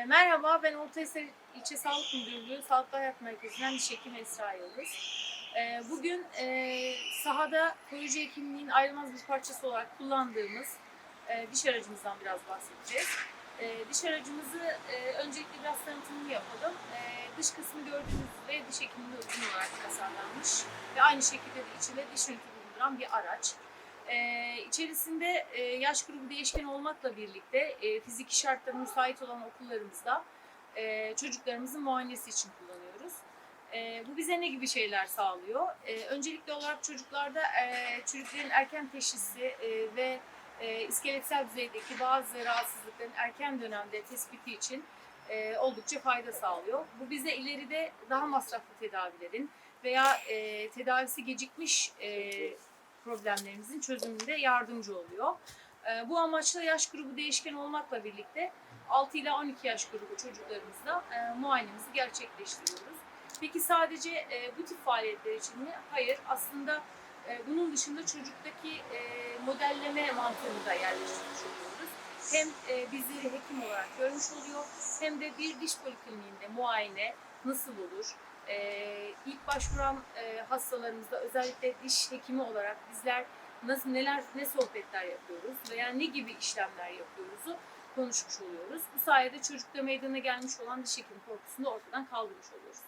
E, merhaba, ben Ortahisar İlçe Sağlık Müdürlüğü Sağlıklı Hayat Merkezi'nden diş hekimi Esra Yıldız. E, bugün e, sahada koruyucu hekimliğin ayrılmaz bir parçası olarak kullandığımız e, diş aracımızdan biraz bahsedeceğiz. E, diş aracımızı e, öncelikle biraz tanıtımını yapalım. E, dış kısmı gördüğünüz üzere diş hekimliği uygun olarak tasarlanmış ve aynı şekilde de içinde diş ünitü bulunduran bir araç. Ee, içerisinde e, yaş grubu değişken olmakla birlikte e, fiziki şartları müsait olan okullarımızda e, çocuklarımızın muayenesi için kullanıyoruz. E, bu bize ne gibi şeyler sağlıyor? E, öncelikli olarak çocuklarda e, çocukların erken teşhisi e, ve e, iskeletsel düzeydeki bazı rahatsızlıkların erken dönemde tespiti için e, oldukça fayda sağlıyor. Bu bize ileride daha masraflı tedavilerin veya e, tedavisi gecikmiş e, problemlerimizin çözümünde yardımcı oluyor. E, bu amaçla yaş grubu değişken olmakla birlikte 6 ile 12 yaş grubu çocuklarımızla e, muayenemizi gerçekleştiriyoruz. Peki sadece e, bu tip faaliyetler için mi? Hayır. Aslında e, bunun dışında çocuktaki modelleme mantığını da yerleştirmiş oluyoruz. Hem bizleri hekim olarak görmüş oluyor hem de bir diş polikliniğinde muayene nasıl olur? Ee, ilk başvuran e, hastalarımızda özellikle diş hekimi olarak bizler nasıl neler ne sohbetler yapıyoruz veya ne gibi işlemler yapıyoruzu konuşmuş oluyoruz. Bu sayede çocukta meydana gelmiş olan diş hekimi korkusunu da ortadan kaldırmış oluyoruz.